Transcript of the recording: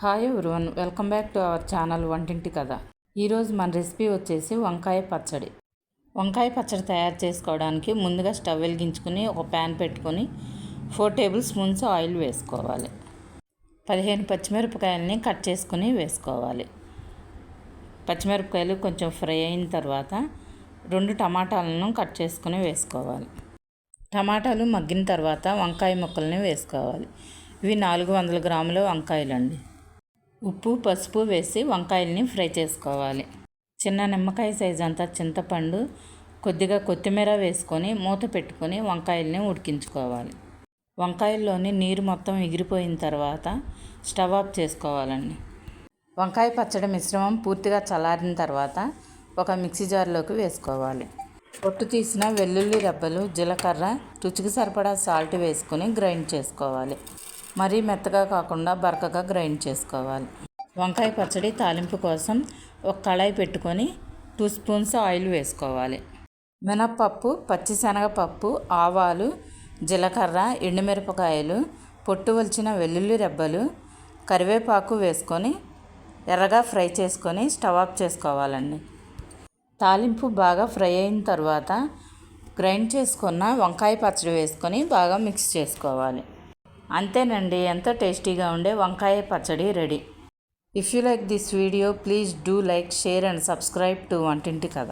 Hi everyone welcome back to our channel Vantinti Katha ఈరోజు మన recipe వచ్చేసి వంకాయ పచ్చడి. వంకాయ పచ్చడి తయారు చేసుకోవడానికి ముందుగా స్టవ్ వెలిగించుకుని ఒక ప్యాన్ పెట్టుకొని ఫోర్ టేబుల్ స్పూన్స్ ఆయిల్ వేసుకోవాలి. పదిహేను పచ్చిమిరపకాయలని కట్ చేసుకుని వేసుకోవాలి. పచ్చిమిరపకాయలు కొంచెం ఫ్రై అయిన తర్వాత రెండు టమాటాలను కట్ చేసుకుని వేసుకోవాలి. టమాటాలు మగ్గిన తర్వాత వంకాయ ముక్కల్ని వేసుకోవాలి. ఇవి నాలుగు వందల గ్రాముల వంకాయలండి. ఉప్పు పసుపు వేసి వంకాయల్ని ఫ్రై చేసుకోవాలి. చిన్న నిమ్మకాయ సైజ్ అంతా చింతపండు కొద్దిగా కొత్తిమీర వేసుకొని మూత పెట్టుకొని వంకాయల్ని ఉడికించుకోవాలి. వంకాయల్లోని నీరు మొత్తం ఎగిరిపోయిన తర్వాత స్టవ్ ఆఫ్ చేసుకోవాలండి. వంకాయ పచ్చడి మిశ్రమం పూర్తిగా చల్లారిన తర్వాత ఒక మిక్సీ జార్లోకి వేసుకోవాలి. పొట్టు తీసిన వెల్లుల్లి రెబ్బలు జీలకర్ర రుచికి సరిపడా సాల్ట్ వేసుకొని గ్రైండ్ చేసుకోవాలి. మరీ మెత్తగా కాకుండా బరకగా గ్రైండ్ చేసుకోవాలి. వంకాయ పచ్చడి తాలింపు కోసం ఒక కళాయి పెట్టుకొని టూ స్పూన్స్ ఆయిల్ వేసుకోవాలి. మినప్పప్పు పచ్చిశనగపప్పు ఆవాలు జీలకర్ర ఎండుమిరపకాయలు పొట్టు వలిచిన వెల్లుల్లి రెబ్బలు కరివేపాకు వేసుకొని ఎర్రగా ఫ్రై చేసుకొని స్టవ్ ఆఫ్ చేసుకోవాలండి. తాలింపు బాగా ఫ్రై అయిన తర్వాత గ్రైండ్ చేసుకున్న వంకాయ పచ్చడి వేసుకొని బాగా మిక్స్ చేసుకోవాలి. అంతేనండి ఎంతో టేస్టీగా ఉండే వంకాయ పచ్చడి ready. If you like this video please do like share and subscribe to Vantinti Katha.